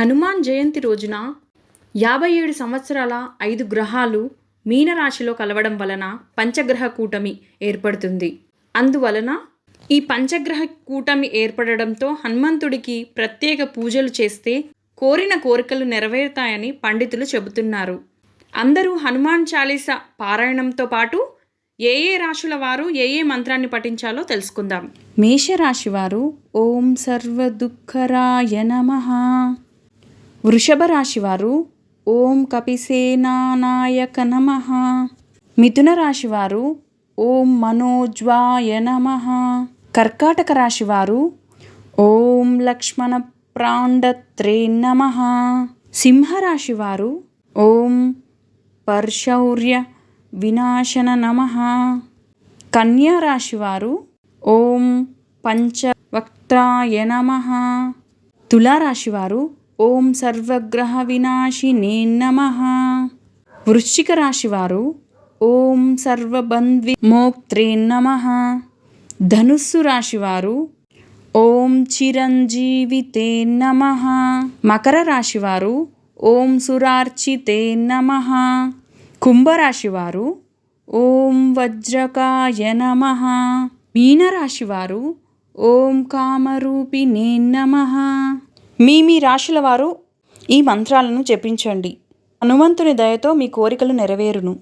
హనుమాన్ జయంతి రోజున యాభై ఏడు సంవత్సరాల ఐదు గ్రహాలు మీనరాశిలో కలవడం వలన పంచగ్రహ కూటమి ఏర్పడుతుంది. అందువలన ఈ పంచగ్రహ కూటమి ఏర్పడడంతో హనుమంతుడికి ప్రత్యేక పూజలు చేస్తే కోరిన కోరికలు నెరవేరుతాయని పండితులు చెబుతున్నారు. అందరూ హనుమాన్ చాలీస పారాయణంతో పాటు ఏ ఏ రాశుల వారు ఏ ఏ మంత్రాన్ని పఠించాలో తెలుసుకుందాం. మేషరాశి వారు ఓం సర్వ దుఃఖరాయ నమః. వృషభ రాశివారు ఓం కపిసేనానాయక నమ. మిథున రాశివారు ఓం మనోజ్వాయ నమ. కర్కాటక రాశివారు ఓం లక్ష్మణ ప్రాండత్రే నమ. సింహరాశివారు ఓం పర్శౌర్య వినాశన నమ. కన్యా రాశి ఓం పంచవక్త్రాయ నమ. తులారాశివారు ఓం సర్వగ్రహ వినాశినే నమ. వృశ్చిక రాశివారు ఓం సర్వబంధ్వి మోక్త్రే నమ. ధనుస్సు రాశివారు ఓం చిరంజీవితే నమ. మకర రాశివారు ఓం సురార్చితే నమ. కుంభరాశివారు ఓం వజ్రకాయ నమ. మీనరాశివారు ఓం కామరూపిణే నమ. మీ మీ రాశుల వారు ఈ మంత్రాలను జపించండి. హనుమంతుని దయతో మీ కోరికలు నెరవేరును.